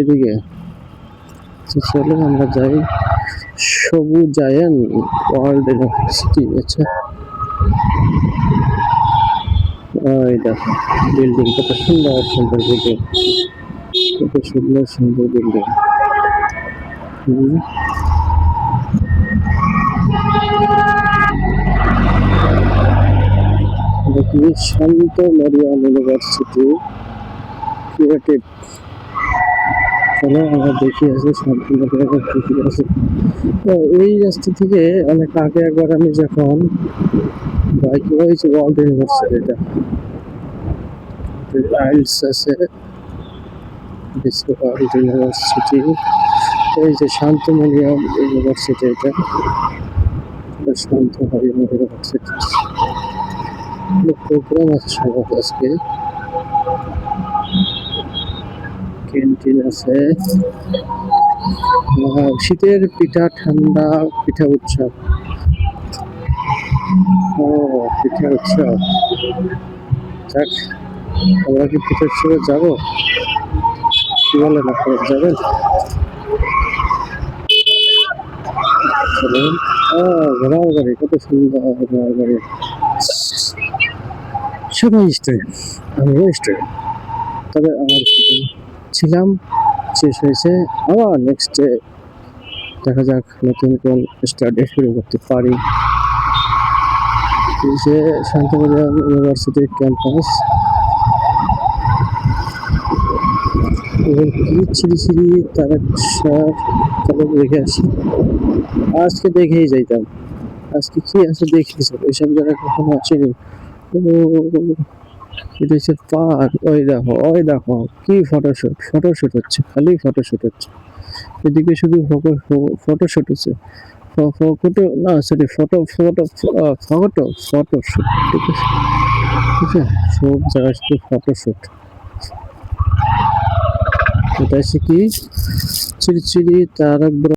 এদিকে। চলো আমরা যাই। সবুজায়ন ওয়ার্ল্ড ইউনিভার্সিটি আছে ওই দেখো, বিল্ডিং কত সুন্দর সুন্দর বিল্ডিং। কত সুন্দর সুন্দর building. Shanto Mariam university, creative. চলো আমরা দেখি আছে মরিয়াম আছে তো এই রাস্তা থেকে অনেক আগে একবার আমি যখন বাইক হয়েছে ওয়ার্ল্ড ইউনিভার্সিটি এটা আইলস আছে বিশ্ব ওয়ার্ল্ড ইউনিভার্সিটি এই যে শান্তমরিয়াম ইউনিভার্সিটি এটা শান্ত মরিয়াম ইউনিভার্সিটি প্রোগ্রাম আছে সবার আজকে ক্যান্টিন আছে। শীতের পিঠা ঠান্ডা, পিঠা উৎসব। ও, পিঠা উৎসব। যাক, আমরা কি পিঠা উৎসবে যাব? কি বলেন আপনারা যাবেন ঘোড়ার গাড়ি কত সুন্দর ঘোড়ার গাড়ি সবাই স্টুডেন্ট আমিও স্টুডেন্ট তবে আমার ছিলাম শেষ হয়েছে, আবার নেক্সট ডে দেখা যাক নতুন কোন স্টাডি শুরু করতে পারি। যে ইউনিভার্সিটির ক্যাম্পাস এবং কি ছিরি তারা আসি। আজকে দেখেই যাইতাম। আজকে কি আছে দেখি স্যার এইসব জায়গায় কখনো আসেনি। এটা হচ্ছে পার্ক ওই দেখো ওই দেখো, কি ফটোশুট ফটোশুট হচ্ছে, খালি ফটোশুট হচ্ছে। এদিকে শুধু ফটোশুট হচ্ছে। ফটো না sorry photo photo photo photoshoot ঠিক আছে? ঠিক আছে? সব জায়গায় শুধু ফটোশুট এটা হচ্ছে কি? চিড়চিড়ি তারক